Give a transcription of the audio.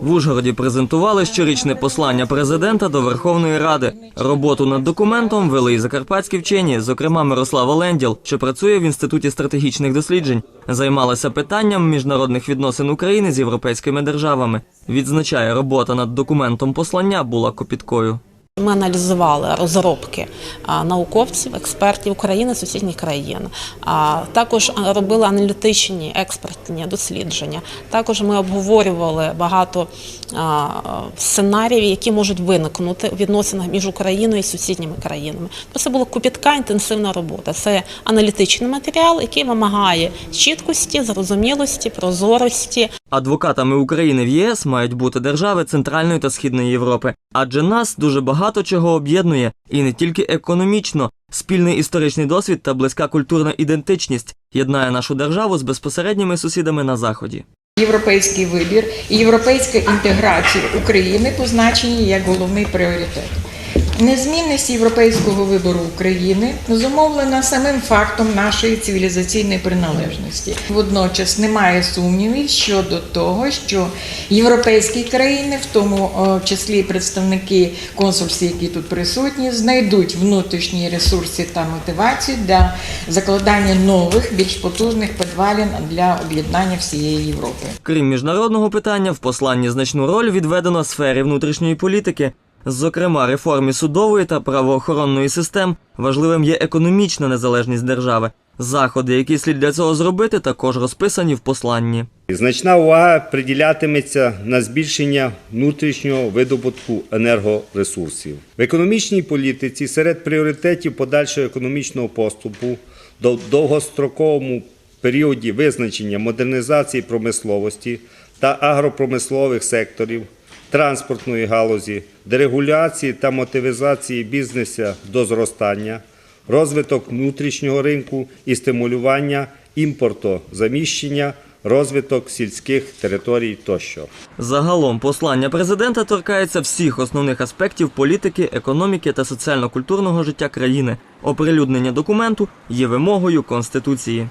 В Ужгороді презентували щорічне послання президента до Верховної Ради. Роботу над документом вели і закарпатські вчені, зокрема Мирослава Ленділ, що працює в інституті стратегічних досліджень, займалася питанням міжнародних відносин України з європейськими державами. Відзначає, робота над документом послання була копіткою. Ми аналізували розробки науковців, експертів України, сусідніх країн. Також робили аналітичні експертні дослідження. Також ми обговорювали багато сценаріїв, які можуть виникнути у відносинах між Україною і сусідніми країнами. Це була копітка інтенсивна робота. Це аналітичний матеріал, який вимагає чіткості, зрозумілості, прозорості. Адвокатами України в ЄС мають бути держави Центральної та Східної Європи, адже нас дуже багато чого об'єднує, і не тільки економічно. Спільний історичний досвід та близька культурна ідентичність єднає нашу державу з безпосередніми сусідами на заході. Європейський вибір і європейська інтеграція України позначені як головний пріоритет. Незмінність європейського вибору України зумовлена самим фактом нашої цивілізаційної приналежності. Водночас немає сумнівів щодо того, що європейські країни, в тому числі представники консульств, які тут присутні, знайдуть внутрішні ресурси та мотивацію для закладання нових, більш потужних підвалин для об'єднання всієї Європи. Крім міжнародного питання, в посланні значну роль відведено сфері внутрішньої політики. Зокрема, реформі судової та правоохоронної систем важливим є економічна незалежність держави. Заходи, які слід для цього зробити, також розписані в посланні. Значна увага приділятиметься на збільшення внутрішнього видобутку енергоресурсів. В економічній політиці серед пріоритетів подальшого економічного поступу до довгостроковому періоді визначення модернізації промисловості та агропромислових секторів, транспортної галузі, дерегуляції та мотивізації бізнесу до зростання, розвиток внутрішнього ринку і стимулювання імпортозаміщення, розвиток сільських територій тощо. Загалом послання президента торкається всіх основних аспектів політики, економіки та соціально-культурного життя країни. Оприлюднення документу є вимогою Конституції.